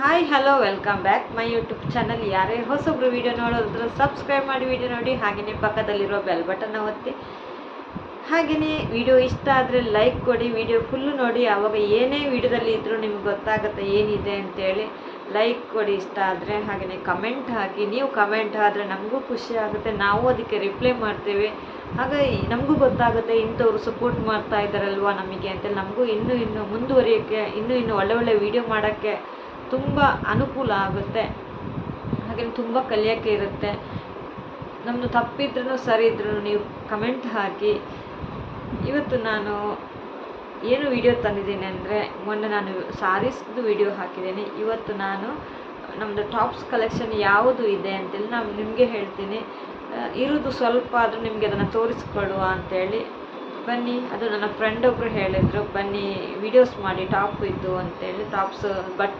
Hi hello welcome back my YouTube channel ಯಾರೇ ಹೊಸೊಬ್ರು video ನೋಡೋದ್ರ ಸಬ್ಸ್ಕ್ರೈಬ್ ಮಾಡಿ ವೀಡಿಯೋ ನೋಡಿ. ಹಾಗೆಯೇ ಪಕ್ಕದಲ್ಲಿರೋ ಬೆಲ್ ಬಟನ್ನ ಒತ್ತಿ. ಹಾಗೆಯೇ ವಿಡಿಯೋ ಇಷ್ಟ ಆದರೆ ಲೈಕ್ ಕೊಡಿ. ವಿಡಿಯೋ ಫುಲ್ಲು ನೋಡಿ. ಆವಾಗ ಏನೇ ವಿಡಿಯೋದಲ್ಲಿ ಇದ್ದರೂ ನಿಮ್ಗೆ ಗೊತ್ತಾಗುತ್ತೆ ಏನಿದೆ ಅಂತೇಳಿ ಲೈಕ್ ಕೊಡಿ ಇಷ್ಟ ಆದರೆ. ಹಾಗೆಯೇ ಕಮೆಂಟ್ ಹಾಕಿ. ನೀವು ಕಮೆಂಟ್ ಆದರೆ ನಮಗೂ ಖುಷಿ ಆಗುತ್ತೆ. ನಾವು ಅದಕ್ಕೆ ರಿಪ್ಲೈ ಮಾಡ್ತೇವೆ. ಹಾಗೆ ನಮಗೂ ಗೊತ್ತಾಗುತ್ತೆ ಇಂಥವ್ರು ಸಪೋರ್ಟ್ ಮಾಡ್ತಾ ಇದ್ದಾರಲ್ವ ನಮಗೆ ಅಂತೇಳಿ. ನಮಗೂ ಇನ್ನೂ ಇನ್ನೂ ಮುಂದುವರಿಯೋಕ್ಕೆ, ಇನ್ನೂ ಇನ್ನೂ ಒಳ್ಳೆ ಒಳ್ಳೆ ವೀಡಿಯೋ ಮಾಡೋಕ್ಕೆ ತುಂಬ ಅನುಕೂಲ ಆಗುತ್ತೆ. ಹಾಗೆ ತುಂಬ ಕಲಿಯೋಕ್ಕೆ ಇರುತ್ತೆ. ನಮ್ಮದು ತಪ್ಪಿದ್ರೂ ಸರಿ ಇದ್ರೂ ನೀವು ಕಮೆಂಟ್ ಹಾಕಿ. ಇವತ್ತು ನಾನು ಏನು ವಿಡಿಯೋ ತಂದಿದ್ದೀನಿ ಅಂದರೆ, ಮೊನ್ನೆ ನಾನು ಸಾರೀಸ್ದು ವಿಡಿಯೋ ಹಾಕಿದ್ದೀನಿ. ಇವತ್ತು ನಾನು ನಮ್ಮದು ಟಾಪ್ಸ್ ಕಲೆಕ್ಷನ್ ಯಾವುದು ಇದೆ ಅಂತೇಳಿ ನಾನು ನಿಮಗೆ ಹೇಳ್ತೀನಿ. ಇರೋದು ಸ್ವಲ್ಪ ಆದರೂ ನಿಮಗೆ ಅದನ್ನು ತೋರಿಸ್ಕೊಡುವ ಅಂತೇಳಿ. ಬನ್ನಿ, ಅದು ನನ್ನ ಫ್ರೆಂಡ್ ಒಬ್ಬರು ಹೇಳಿದರು, ಬನ್ನಿ ವಿಡಿಯೋಸ್ ಮಾಡಿ ಟಾಪ್ ಇದ್ದು ಅಂತೇಳಿ ಟಾಪ್ಸ್ ಬಟ್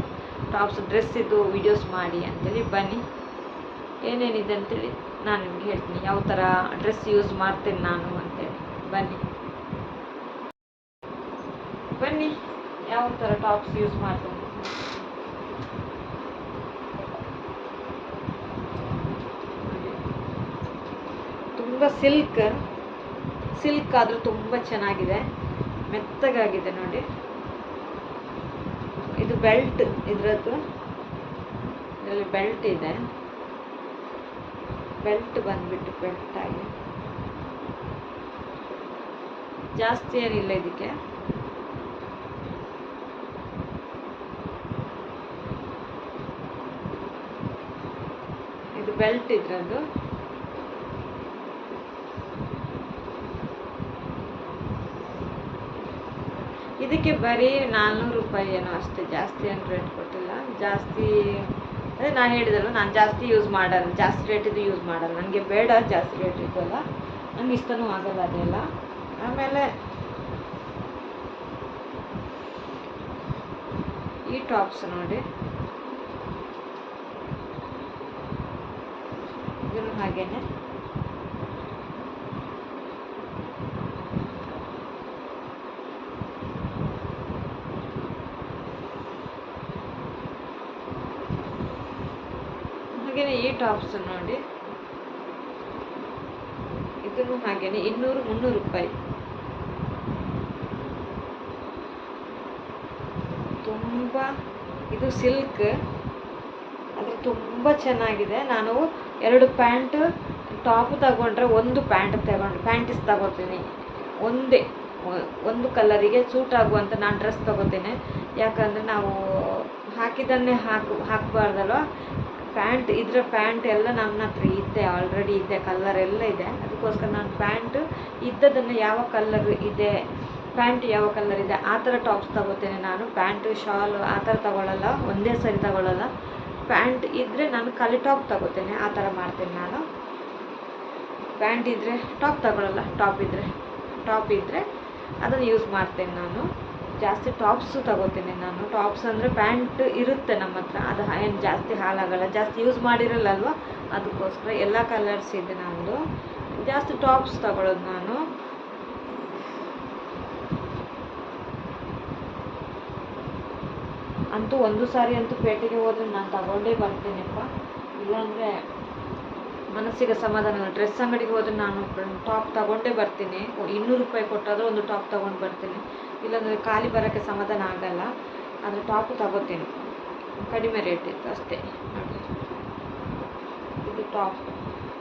ಟಾಪ್ಸ್ ಡ್ರೆಸ್ ಇದ್ದು ವಿಡಿಯೋಸ್ ಮಾಡಿ ಅಂತೇಳಿ ಬನ್ನಿ. ಏನೇನಿದೆ ಅಂತೇಳಿ ನಾನು ನಿಮ್ಗೆ ಹೇಳ್ತೀನಿ, ಯಾವ ಥರ ಡ್ರೆಸ್ ಯೂಸ್ ಮಾಡ್ತೀನಿ ನಾನು ಅಂತೇಳಿ. ಬನ್ನಿ. ಬನ್ನಿ, ಯಾವ ಥರ ಟಾಪ್ಸ್ ಯೂಸ್ ಮಾಡ್ತೀನಿ. ತುಂಬ ಸಿಲ್ಕ್ ಸಿಲ್ಕ್ ಆದರೂ ತುಂಬ ಚೆನ್ನಾಗಿದೆ. ಮೆತ್ತಗಾಗಿದೆ ನೋಡಿ. ಇದು ಬೆಲ್ಟ್ ಇದರದ್ದು. ಇದರಲ್ಲಿ ಬೆಲ್ಟ್ ಇದೆ. ಬೆಲ್ಟ್ ಬಂದ್ಬಿಟ್ಟು ಬೆಲ್ಟ್ ಆಗಿ. ಜಾಸ್ತಿ ಏನಿಲ್ಲ ಇದಕ್ಕೆ. ಇದು ಬೆಲ್ಟ್ ಇದ್ರದ್ದು. ಇದಕ್ಕೆ ಬರೀ ನಾನ್ನೂರು ರೂಪಾಯಿ ಏನೋ ಅಷ್ಟೇ ಜಾಸ್ತಿ ಏನು ರೇಟ್ ಕೊಟ್ಟಿಲ್ಲ. ಜಾಸ್ತಿ, ಅದೇ ನಾನು ಹೇಳಿದಲ್ಲ ನಾನು ಜಾಸ್ತಿ ಯೂಸ್ ಮಾಡಲ್ಲ, ಜಾಸ್ತಿ ರೇಟಿದ್ದು ಯೂಸ್ ಮಾಡಲ್ಲ. ನನಗೆ ಬೇಡ ಜಾಸ್ತಿ ರೇಟ್ ಇದ್ದಲ್ಲ ನನಗೆ ಇಷ್ಟನೂ ಆಗಲ್ಲ ಅದೆಲ್ಲ. ಆಮೇಲೆ ಈ ಟಾಪ್ಸ್ ನೋಡಿ. ಇದನ್ನು ಹಾಗೇನೆ ಹಾಗೇನೆ ಈ ಟಾಪ್ಸ್ ನೋಡಿ. ಇದನ್ನು ಹಾಗೇನೆ ಇನ್ನೂರು ಮುನ್ನೂರು ರೂಪಾಯಿ. ತುಂಬ, ಇದು ಸಿಲ್ಕ್ ಅದು ತುಂಬ ಚೆನ್ನಾಗಿದೆ. ನಾನು ಎರಡು ಪ್ಯಾಂಟ್ ಟಾಪ್ ತಗೊಂಡ್ರೆ ಒಂದು ಪ್ಯಾಂಟ್ ತಗೊಂಡು, ಪ್ಯಾಂಟಿಸ್ ತಗೋತೀನಿ. ಒಂದೇ, ಒಂದು ಕಲರಿಗೆ ಸೂಟ್ ಆಗುವಂಥ ನಾನು ಡ್ರೆಸ್ ತಗೋತೀನಿ. ಯಾಕಂದರೆ ನಾವು ಹಾಕಿದ್ದನ್ನೇ ಹಾಕು, ಹಾಕಬಾರ್ದಲ್ವ? ಪ್ಯಾಂಟ್ ಇದರ ಪ್ಯಾಂಟ್ ಎಲ್ಲ ನನ್ನ ಹತ್ರ ಇದೆ ಆಲ್ರೆಡಿ ಇದೆ ಕಲರ್ ಎಲ್ಲ ಇದೆ. ಅದಕ್ಕೋಸ್ಕರ ನಾನು ಪ್ಯಾಂಟ್ ಇದ್ದದನ್ನು ಯಾವ ಕಲ್ಲರ್ ಇದೆ, ಪ್ಯಾಂಟ್ ಯಾವ ಕಲ್ಲರ್ ಇದೆ, ಆ ಥರ ಟಾಪ್ಸ್ ತಗೋತೇನೆ ನಾನು. ಪ್ಯಾಂಟು, ಶಾಲು ಆ ಥರ ತಗೊಳ್ಳಲ್ಲ ಒಂದೇ ಸರಿ ತಗೊಳ್ಳಲ್ಲ ಪ್ಯಾಂಟ್ ಇದ್ದರೆ ನಾನು ಖಾಲಿ ಟಾಪ್ ತಗೋತೇನೆ, ಆ ಥರ ಮಾಡ್ತೇನೆ ನಾನು. ಪ್ಯಾಂಟ್ ಇದ್ದರೆ ಟಾಪ್ ತಗೊಳ್ಳಲ್ಲ ಟಾಪ್ ಇದ್ದರೆ ಟಾಪ್ ಇದ್ದರೆ ಅದನ್ನು ಯೂಸ್ ಮಾಡ್ತೇನೆ ನಾನು. ಜಾಸ್ತಿ ಟಾಪ್ಸು ತಗೋತೀನಿ ನಾನು. ಟಾಪ್ಸ್ ಅಂದರೆ ಪ್ಯಾಂಟ್ ಇರುತ್ತೆ ನಮ್ಮ ಹತ್ರ. ಅದು ಏನು ಜಾಸ್ತಿ ಹಾಳಾಗಲ್ಲ. ಜಾಸ್ತಿ ಯೂಸ್ ಮಾಡಿರಲ್ಲಲ್ವ? ಅದಕ್ಕೋಸ್ಕರ ಎಲ್ಲ ಕಲರ್ಸ್ ಇದೆ ನಮ್ಮದು ಜಾಸ್ತಿ ಟಾಪ್ಸ್ ತಗೊಳ್ಳೋದು ನಾನು. ಅಂತೂ ಒಂದು ಸಾರಿ ಅಂತೂ ಪೇಟೆಗೆ ಹೋದ್ರೆ ನಾನು ತಗೊಂಡೇ ಬರ್ತೀನಪ್ಪ. ಇಲ್ಲಾಂದರೆ ಮನಸ್ಸಿಗೆ ಸಮಾಧಾನ ಡ್ರೆಸ್ ಅಂಗಡಿಗೆ ಹೋದ್ರೆ ನಾನು ಟಾಪ್ ತಗೊಂಡೇ ಬರ್ತೀನಿ. ಇನ್ನೂರು ರೂಪಾಯಿ ಕೊಟ್ಟಾದರೂ ಒಂದು ಟಾಪ್ ತಗೊಂಡು ಬರ್ತೀನಿ. ಇಲ್ಲಾಂದರೆ ಖಾಲಿ ಬರೋಕ್ಕೆ ಸಮಾಧಾನ ಆಗಲ್ಲ. ಆದರೆ ಟಾಪು ತಗೋತೀನಿ. ಕಡಿಮೆ ರೇಟ್ ಇತ್ತು ಅಷ್ಟೇ. ಇದು ಟಾಪ್.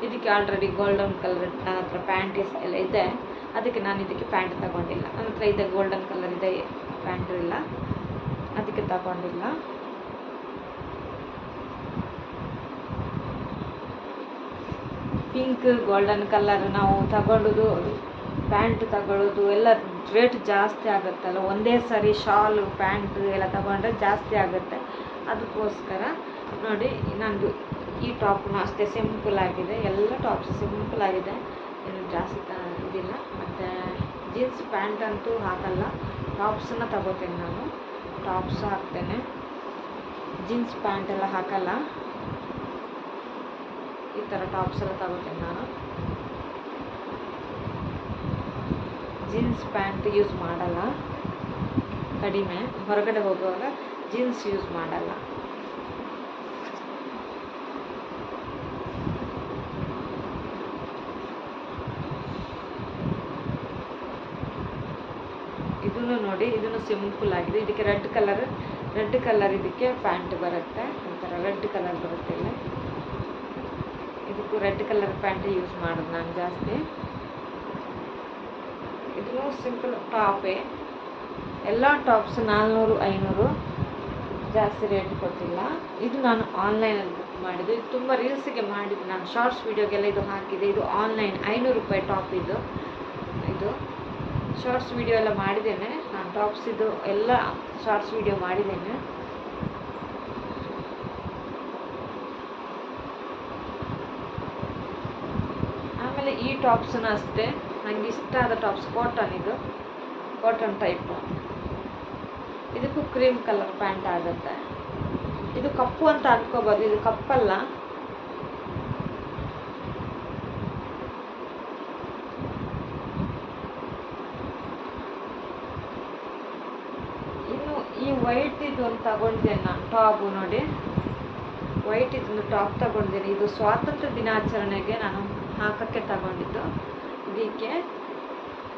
ಇದಕ್ಕೆ ಆಲ್ರೆಡಿ ಗೋಲ್ಡನ್ ಕಲರ್ ನನ್ನ ಹತ್ರ ಪ್ಯಾಂಟೀಸ್ ಎಲ್ಲ ಇದೆ. ಅದಕ್ಕೆ ನಾನು ಇದಕ್ಕೆ ಪ್ಯಾಂಟ್ ತಗೊಂಡಿಲ್ಲ. ನನ್ನ ಹತ್ರ ಇದೆ ಗೋಲ್ಡನ್ ಕಲರ್ ಇದೆ ಪ್ಯಾಂಟ್ ಇಲ್ಲ. ಅದಕ್ಕೆ ತಗೊಂಡಿಲ್ಲ. ಪಿಂಕ್ ಗೋಲ್ಡನ್ ಕಲರ್ ನಾವು ತಗೊಳ್ಳೋದು ಪ್ಯಾಂಟ್ ತಗೊಳ್ಳೋದು, ಎಲ್ಲ ರೇಟ್ ಜಾಸ್ತಿ ಆಗುತ್ತಲ್ಲ. ಒಂದೇ ಸರಿ ಶಾಲು ಪ್ಯಾಂಟ್ ಎಲ್ಲ ತಗೊಂಡ್ರೆ ಜಾಸ್ತಿ ಆಗುತ್ತೆ. ಅದಕ್ಕೋಸ್ಕರ ನೋಡಿ, ನಂದು ಈ ಟಾಪ್ನು ಅಷ್ಟೇ ಸಿಂಪಲ್ ಆಗಿದೆ. ಎಲ್ಲ ಟಾಪ್ಸ್ ಸಿಂಪಲ್ ಆಗಿದೆ. ಏನು ಜಾಸ್ತಿ ಇದಿಲ್ಲ. ಮತ್ತು ಜೀನ್ಸ್ ಪ್ಯಾಂಟ್ ಅಂತೂ ಹಾಕಲ್ಲ. ಟಾಪ್ಸನ್ನು ತಗೋತೀನಿ ನಾನು. ಟಾಪ್ಸ್ ಹಾಕ್ತೇನೆ. ಜೀನ್ಸ್ ಪ್ಯಾಂಟ್ ಎಲ್ಲ ಹಾಕಲ್ಲ. ಈ ಥರ ಟಾಪ್ಸೆಲ್ಲ ತಗೋತೀನಿ ನಾನು. ಜೀನ್ಸ್ ಪ್ಯಾಂಟ್ ಯೂಸ್ ಮಾಡಲ್ಲ. ಕಡಿಮೆ. ಹೊರಗಡೆ ಹೋಗುವಾಗ ಜೀನ್ಸ್ ಯೂಸ್ ಮಾಡಲ್ಲ. ಇದನ್ನು ನೋಡಿ, ಇದನ್ನು ಸಿಂಪಲ್ ಆಗಿದೆ. ಇದಕ್ಕೆ ರೆಡ್ ಕಲರ್ ರೆಡ್ ಕಲರ್ ಇದಕ್ಕೆ ಪ್ಯಾಂಟ್ ಬರುತ್ತೆ. ಒಂಥರ ರೆಡ್ ಕಲರ್ ಬರುತ್ತೆ ಇಲ್ಲಿ. ರೆಡ್ ಕಲರ್ ಪ್ಯಾಂಟ್ ಯೂಸ್ ಮಾಡೋದು ನಾನು ಜಾಸ್ತಿ. ಇದು ಸಿಂಪಲ್ ಟಾಪೇ ಎಲ್ಲ ಟಾಪ್ಸ್ ನಾಲ್ನೂರು, ಐನೂರು ಜಾಸ್ತಿ ರೇಟ್ ಕೊಟ್ಟಿಲ್ಲ. ಇದು ನಾನು ಆನ್ಲೈನಲ್ಲಿ ಬುಕ್ ಮಾಡಿದ್ದು. ಇದು ತುಂಬ ರೀಲ್ಸಿಗೆ ಮಾಡಿದ್ದು. ನಾನು ಶಾರ್ಟ್ಸ್ ವೀಡಿಯೋಗೆಲ್ಲ ಇದು ಹಾಕಿದೆ ಇದು ಆನ್ಲೈನ್ ಐನೂರು ರೂಪಾಯಿ ಟಾಪ್ ಇದು. ಇದು ಶಾರ್ಟ್ಸ್ ವೀಡಿಯೋ ಎಲ್ಲ ಮಾಡಿದ್ದೇನೆ. ನಾನು ಟಾಪ್ಸ್ ಇದು ಎಲ್ಲ ಶಾರ್ಟ್ಸ್ ವೀಡಿಯೋ ಮಾಡಿದ್ದೇನೆ. ಆಮೇಲೆ ಈ ಟಾಪ್ಸನ್ನು ಅಷ್ಟೇ. ನನಗೆ ಇಷ್ಟ ಆದ ಟಾಪ್ಸ್ ಕಾಟನ್ ಇದು. ಕಾಟನ್ ಟೈಪು ಇದಕ್ಕೂ ಕ್ರೀಮ್ ಕಲರ್ ಪ್ಯಾಂಟ್ ಆಗುತ್ತೆ. ಇದು ಕಪ್ಪು ಅಂತ ಅನ್ಕೋಬೋದು. ಇದು ಕಪ್ಪಲ್ಲ. ಇನ್ನು ಈ ವೈಟ್ ಇದು ಒಂದು ತಗೊಂಡಿದ್ದೇನೆ ನಾನು, ಟಾಪು ನೋಡಿ. ವೈಟ್ ಇದೊಂದು ಟಾಪ್ ತಗೊಂಡಿದ್ದೀನಿ. ಇದು ಸ್ವಾತಂತ್ರ್ಯ ದಿನಾಚರಣೆಗೆ ನಾನು ಹಾಕೋಕ್ಕೆ ತಗೊಂಡಿದ್ದು. ಇದಕ್ಕೆ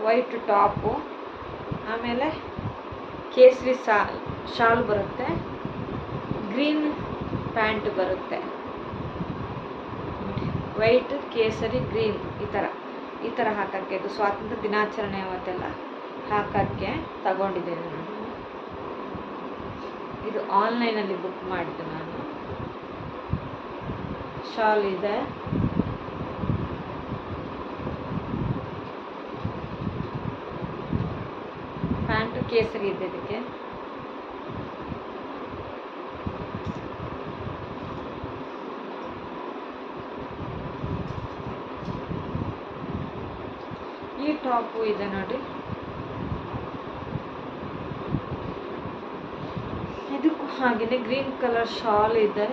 ವೈಟ್ ಟಾಪು ಆಮೇಲೆ ಕೇಸರಿ ಸಾ, ಶಾಲ್ ಬರುತ್ತೆ. ಗ್ರೀನ್ ಪ್ಯಾಂಟ್ ಬರುತ್ತೆ. ವೈಟ್ ಕೇಸರಿ ಗ್ರೀನ್ ಈ ಥರ ಈ ಥರ ಹಾಕೋಕ್ಕೆ, ಇದು ಸ್ವಾತಂತ್ರ್ಯ ದಿನಾಚರಣೆ ಅವತ್ತೆಲ್ಲ ಹಾಕೋಕ್ಕೆ ತಗೊಂಡಿದ್ದೇನೆ ನಾನು. ಇದು ಆನ್ಲೈನಲ್ಲಿ ಬುಕ್ ಮಾಡಿದ್ದು ನಾನು. ಶಾಲ್ ಇದೆ ಪ್ಯಾಂಟು ಕೇಸರಿ ಇದೆ ಇದಕ್ಕೆ. ಈ ಟಾಪು ಇದೆ ನೋಡಿ ಇದಕ್ಕೂ ಹಾಗೇನೆ ಗ್ರೀನ್ ಕಲರ್ ಶಾಲ್ ಇದೆ.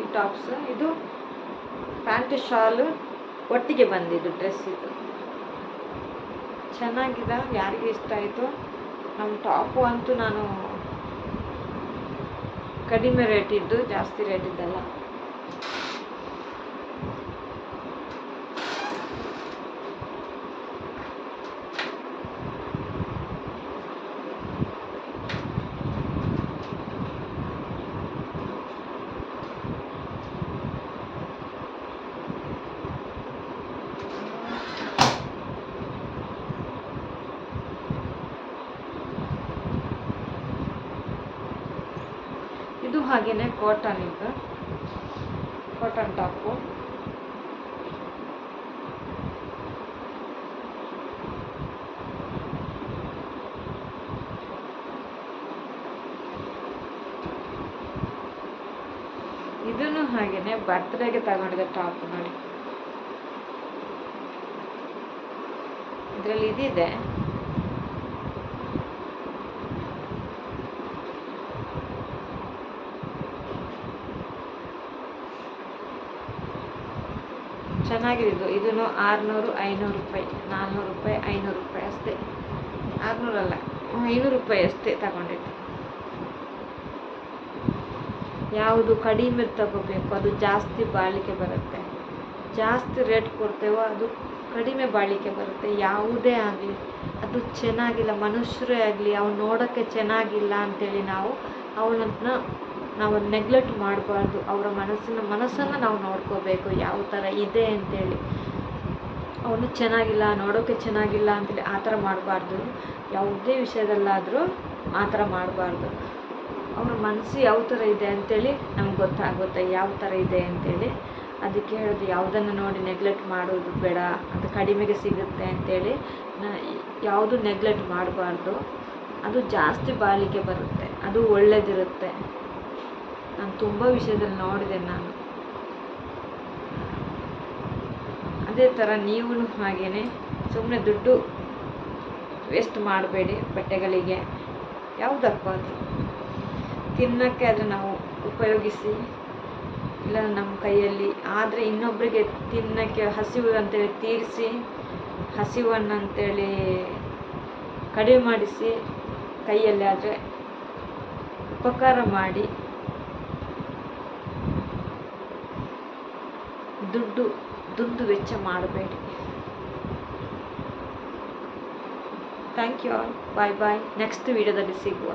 ಈ ಟಾಪ್ಸ್. ಇದು ಪ್ಯಾಂಟ್ ಶಾಲು ಒಟ್ಟಿಗೆ ಬಂದಿದ್ದು ಡ್ರೆಸ್ ಇದು. ಚೆನ್ನಾಗಿದೆ ಯಾರಿಗೆ ಇಷ್ಟ ಆಯಿತು? ನಮ್ಮ ಟಾಪು ಅಂತೂ ನಾನು ಕಡಿಮೆ ರೇಟಿದ್ದು ಜಾಸ್ತಿ ರೇಟ್ ಇದು ಹಾಗೇನೆ ಕಾಟನ್ ಇದು. ಕಾಟನ್ ಟಾಪು ಇದನ್ನು ಹಾಗೇನೆ ಬರ್ತ್ಡೇಗೆ ತಗೊಂಡಿದ್ದೆ ಟಾಪ್ ನೋಡಿ. ಇದರಲ್ಲಿ ಇದಿದೆ. ಇದು. ಇದನ್ನು ಆರುನೂರು, ಐನೂರು ರೂಪಾಯಿ, ನಾಲ್ನೂರು ರೂಪಾಯಿ, ಐನೂರು ರೂಪಾಯಿ ಅಷ್ಟೇ. ಆರುನೂರಲ್ಲ ಐನೂರು ರೂಪಾಯಿ ಅಷ್ಟೇ ತಗೊಂಡಿದ್ದು. ಯಾವುದು ಕಡಿಮೆ ತಗೋಬೇಕು, ಅದು ಜಾಸ್ತಿ ಬಾಳಿಕೆ ಬರುತ್ತೆ. ಜಾಸ್ತಿ ರೇಟ್ ಕೊಡ್ತೇವೋ, ಅದು ಕಡಿಮೆ ಬಾಳಿಕೆ ಬರುತ್ತೆ. ಯಾವುದೇ ಆಗಲಿ, ಅದು ಚೆನ್ನಾಗಿಲ್ಲ, ಮನುಷ್ಯರೇ ಆಗಲಿ, ಅವ್ನು ನೋಡೋಕ್ಕೆ ಚೆನ್ನಾಗಿಲ್ಲ ಅಂತೇಳಿ ನಾವು ಅವನನ್ನ ನಾವು ನೆಗ್ಲೆಕ್ಟ್ ಮಾಡಬಾರ್ದು. ಅವರ ಮನಸ್ಸನ್ನ, ಮನಸ್ಸನ್ನು ನಾವು ನೋಡ್ಕೋಬೇಕು. ಯಾವ ಥರ ಇದೆ ಅಂತೇಳಿ. ಅವನು ಚೆನ್ನಾಗಿಲ್ಲ ನೋಡೋಕ್ಕೆ ಚೆನ್ನಾಗಿಲ್ಲ ಅಂತೇಳಿ ಆ ಥರ ಮಾಡಬಾರ್ದು. ಯಾವುದೇ ವಿಷಯದಲ್ಲಾದರೂ ಆ ಥರ ಮಾಡಬಾರ್ದು. ಅವರ ಮನಸ್ಸು ಯಾವ ಥರ ಇದೆ ಅಂತೇಳಿ ನಮ್ಗೆ ಗೊತ್ತಾಗುತ್ತೆ. ಯಾವ ಥರ ಇದೆ ಅಂತೇಳಿ. ಅದಕ್ಕೆ ಹೇಳೋದು, ಯಾವುದನ್ನು ನೋಡಿ ನೆಗ್ಲೆಕ್ಟ್ ಮಾಡೋದು ಬೇಡ. ಅದು ಕಡಿಮೆಗೆ ಸಿಗುತ್ತೆ ಅಂತೇಳಿ. ಯಾವುದು ನೆಗ್ಲೆಕ್ಟ್ ಮಾಡಬಾರ್ದು. ಅದು ಜಾಸ್ತಿ ಬಾಳಿಕೆ ಬರುತ್ತೆ. ಅದು ಒಳ್ಳೆಯದಿರುತ್ತೆ ನಾನು ತುಂಬ ವಿಷಯದಲ್ಲಿ ನೋಡಿದೆ ನಾನು. ಅದೇ ಥರ ನೀವು ಹಾಗೇ ಸುಮ್ಮನೆ ದುಡ್ಡು ವೇಸ್ಟ್ ಮಾಡಬೇಡಿ ಬಟ್ಟೆಗಳಿಗೆ, ಯಾವುದಕ್ಕೂ ಅದು. ತಿನ್ನೋಕ್ಕೆ ಆದರೆ ನಾವು ಉಪಯೋಗಿಸಿ, ಇಲ್ಲ ನಮ್ಮ ಕೈಯಲ್ಲಿ, ಆದರೆ ಇನ್ನೊಬ್ಬರಿಗೆ ತಿನ್ನೋಕ್ಕೆ ಹಸಿವು ಅಂತೇಳಿ ತೀರಿಸಿ, ಹಸಿವನ್ನು ಅಂತೇಳಿ ಕಡಿಮೆ ಮಾಡಿಸಿ ಕೈಯಲ್ಲಿ ಆದರೆ ಉಪಕಾರ ಮಾಡಿ ದುಡ್ಡು ದುಡ್ಡು ವೆಚ್ಚ ಮಾಡಬೇಡಿ. Thank you all bye bye next ವಿಡಿಯೋದಲ್ಲಿ ಸಿಗುವ.